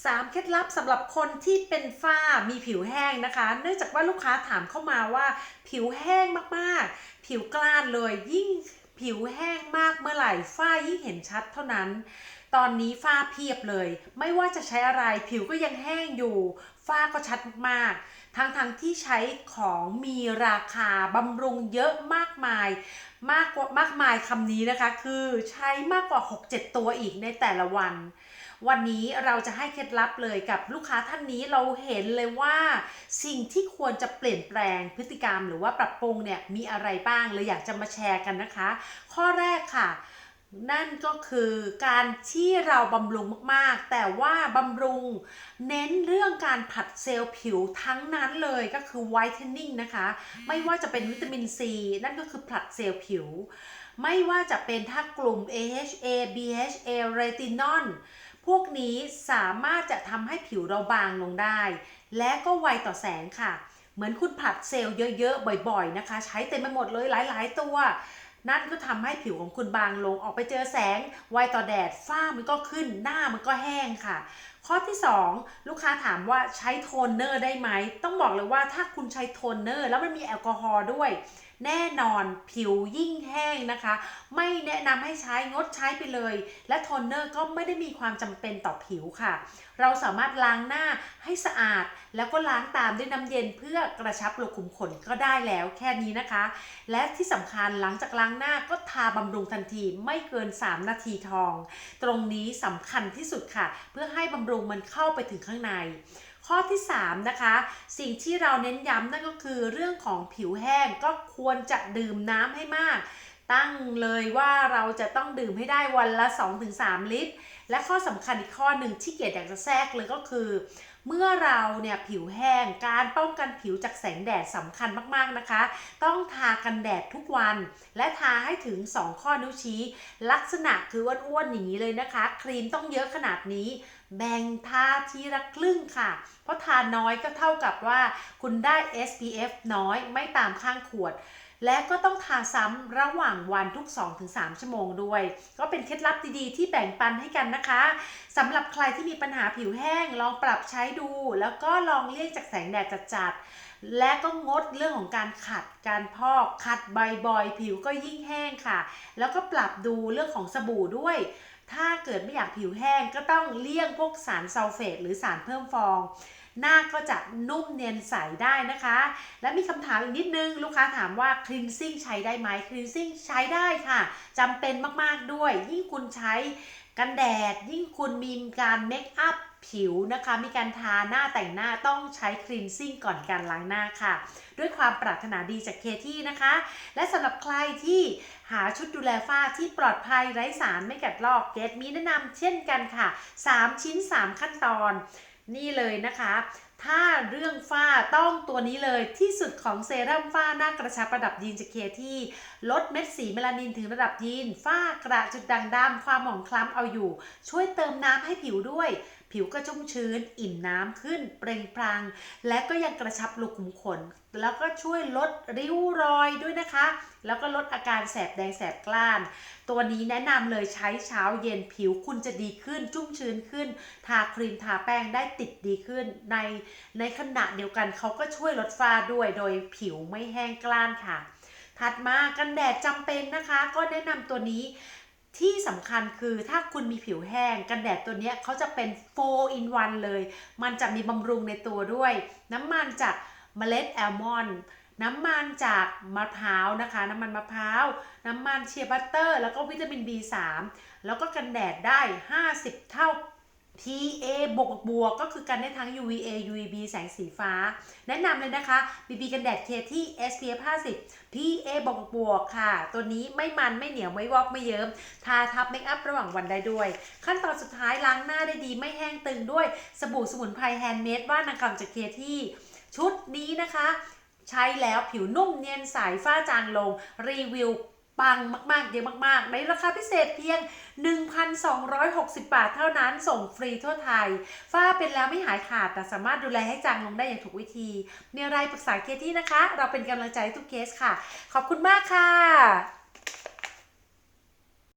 3เคล็ดลับสำหรับคนที่เป็นฝ้ามีผิวแห้งนะคะ เนื่องจากว่าลูกค้าถามเข้ามาว่า ผิวแห้งมากๆ ผิวกล้านเลยยิ่งผิวแห้งมากเมื่อไหร่ฝ้ายิ่งเห็นชัดเท่านั้น ตอนนี้ฝ้าเพียบเลย ไม่ว่าจะใช้อะไรผิวก็ยังแห้งอยู่ ฝ้าก็ชัดมากทั้งๆทที่ใช้ของมีราคาบำรุงเยอะมากมาย มากกว่ามากมายคำนี้นะคะ คือใช้มากกว่า 6-7 ตัวอีกในแต่ละวัน วันนี้เราจะให้เคล็ดลับเลยกับลูกค้าท่านนี้เราเห็นเลยว่าสิ่งที่ควรจะเปลี่ยนแปลงพฤติกรรมหรือว่าปรับปรุงเนี่ยมีอะไรบ้างเลยอยากจะมาแชร์กันนะคะ ข้อแรกค่ะ นั่นก็คือการที่เราบำรุงมากๆ แต่ว่าบำรุงเน้นเรื่องการผัดเซลล์ผิวทั้งนั้นเลยก็คือ whitening นะคะ ไม่ว่าจะเป็นวิตามินซีนั่นก็คือผัดเซลล์ผิว ไม่ว่าจะเป็นถ้ากลุ่ม AHA BHA retinol พวกนี้สามารถจะทำให้ผิวเราบางลงได้ และก็ไวต่อแสงค่ะ เหมือนคุณผัดเซลล์เยอะๆ บ่อยๆ นะคะ ใช้เต็มไปหมดเลยหลาย ๆ ตัว นั่นก็ทำให้ผิวของคุณบางลงออกไปเจอแสงไวต่อแดดฝ้ามันก็ขึ้นหน้ามันก็แห้งค่ะ ข้อที่ 2 ลูกค้าถามว่าใช้โทนเนอร์ได้ไหม ต้องบอกเลยว่าถ้าคุณใช้โทนเนอร์แล้วมันมีแอลกอฮอล์ด้วย แน่นอนผิวยิ่งแห้งนะคะ ไม่แนะนำให้ใช้งดใช้ไปเลย และโทนเนอร์ก็ไม่ได้มีความจำเป็นต่อผิวค่ะ เราสามารถล้างหน้าให้สะอาด แล้วก็ล้างตามด้วยน้ำเย็นเพื่อกระชับรูขุมขนก็ได้แล้วแค่นี้นะคะ และที่สำคัญหลังจากล้างหน้าก็ทาบำรุงทันทีไม่เกิน 3 นาทีทอง ตรงนี้สำคัญที่สุดค่ะ เพื่อให้บำรุงรุงมันเข้าไปถึงข้างใน ข้อที่3นะคะสิ่งที่เราเน้นย้ำนั่นก็คือเรื่องของผิวแห้งก็ควรจะดื่มน้ำให้มาก ตั้งเลยว่าเราจะต้องดื่มให้ได้วันละ 2-3 ลิตร และข้อสำคัญอีกข้อหนึ่งที่เกียรติอยากจะแทรกเลยก็คือ เมื่อเราเนี่ยผิวแห้งการป้องกันผิวจากแสงแดดสำคัญมากๆนะคะ ต้องทากันแดดทุกวัน และทาให้ถึง 2 ข้อนิ้วชี้ ลักษณะคืออ้วนๆอย่างนี้เลยนะคะ ครีมต้องเยอะขนาดนี้แบ่งทาทีละครึ่งค่ะ เพราะทาน้อยก็เท่ากับว่า คุณได้ SPF น้อยไม่ตามข้างขวด และก็ต้องทาซ้ำระหว่างวันทุก 2-3 ชั่วโมงด้วย ก็เป็นเคล็ดลับดีๆ ที่แบ่งปันให้กันนะคะสำหรับใครที่มีปัญหาผิวแห้ง ลองปรับใช้ดู แล้วก็ลองเลี่ยงจากแสงแดดจัดๆและก็งดเรื่องของการขัดการพอกขัดบ่อยๆ ผิวก็ยิ่งแห้งค่ะ แล้วก็ปรับดูเรื่องของสบู่ด้วย ถ้าเกิดไม่อยากผิวแห้งก็ต้องเลี่ยงพวกสารซัลเฟตหรือสารเพิ่มฟอง หน้าก็จะนุ่มเนียนใสได้นะคะ และมีคำถามอีกนิดนึง ลูกค้าถามว่าคลีนซิ่งใช้ได้ไหมคลีนซิ่งใช้ได้ค่ะจำเป็นมากๆด้วย ยิ่งคุณใช้กันแดดยิ่งคุณมีการเมคอัพ ผิวนะคะ มีการทาหน้าแต่งหน้าต้องใช้ cleansing ก่อนการล้างหน้าค่ะ ด้วยความปรารถนาดีจากเคที่นะคะ และสำหรับใครที่หาชุดดูแลฝ้าที่ปลอดภัยไร้สารไม่กัดลอกเกตมีแนะนำเช่นกันค่ะ 3 ชิ้น 3 ขั้นตอน นี่เลยนะคะถ้าเรื่องฝ้าต้องตัวนี้เลยที่สุดของเซรั่มฝ้าหน้ากระชับระดับยีนจากเคที่ลดเม็ดสีเมลานินถึงระดับยีนฝ้ากระจุดด่างดำความหมองคล้ำเอาอยู่ ช่วยเติมน้ำให้ผิวด้วย ผิวก็ชุ่มชื้น อิ่มน้ำขึ้น เปล่งปลัง และก็ยังกระชับรูขุมขน แล้วก็ช่วยลดริ้วรอยด้วยนะคะ แล้วก็ลดอาการแสบแดงแสบกล้าน ตัวนี้แนะนำเลยใช้เช้าเย็นผิวคุณจะดีขึ้น ชุ่มชื้นขึ้น ทาครีมทาแป้งได้ติดดีขึ้น ในในขณะเดียวกันเขาก็ช่วยลดฝ้าด้วย โดยผิวไม่แห้งกล้านค่ะ ถัดมากันแดดจำเป็นนะคะ ก็แนะนำตัวนี้ ที่สำคัญคือถ้าคุณมีผิวแห้ง กันแดดตัวนี้เขาจะเป็น4 in 1เลย มันจะมีบำรุงในตัวด้วย น้ำมันจากเมล็ดแอลมอนด์น้ำมันจากมะพร้าวนะคะ น้ำมันมะพร้าว น้ำมันเชียร์บัตเตอร์ แล้วก็วิตามิน B3 แล้วก็กันแดดได้ 50 เท่า PA บวกบวกก็คือกันได้ทั้ง UVA UVB แสงสีฟ้า แนะนำเลยนะคะ BB กันแดดเคที่ SPF 50 PA บวกบวกค่ะ ตัวนี้ไม่มันไม่เหนียวไม่วอกไม่เยิ้ม ทาทับเมคอัพระหว่างวันได้ด้วย ขั้นตอนสุดท้ายล้างหน้าได้ดีไม่แห้งตึงด้วย สบู่สมุนไพรแฮนด์เมดว่านางกำจากเคที่ ชุดนี้นะคะ ใช้แล้วผิวนุ่มเนียนใสฝ้าจางลงรีวิว ปังมากๆเยอะมาก ๆ ในราคาพิเศษเพียง 1,260 บาทเท่านั้นส่งฟรีทั่วไทย ฝ้าเป็นแล้วไม่หายขาดแต่สามารถดูแลให้จางลงได้อย่างถูกวิธี มีอะไรปรึกษาเคที่นะคะ เราเป็นกำลังใจให้ทุกเคสค่ะ ขอบคุณมากค่ะ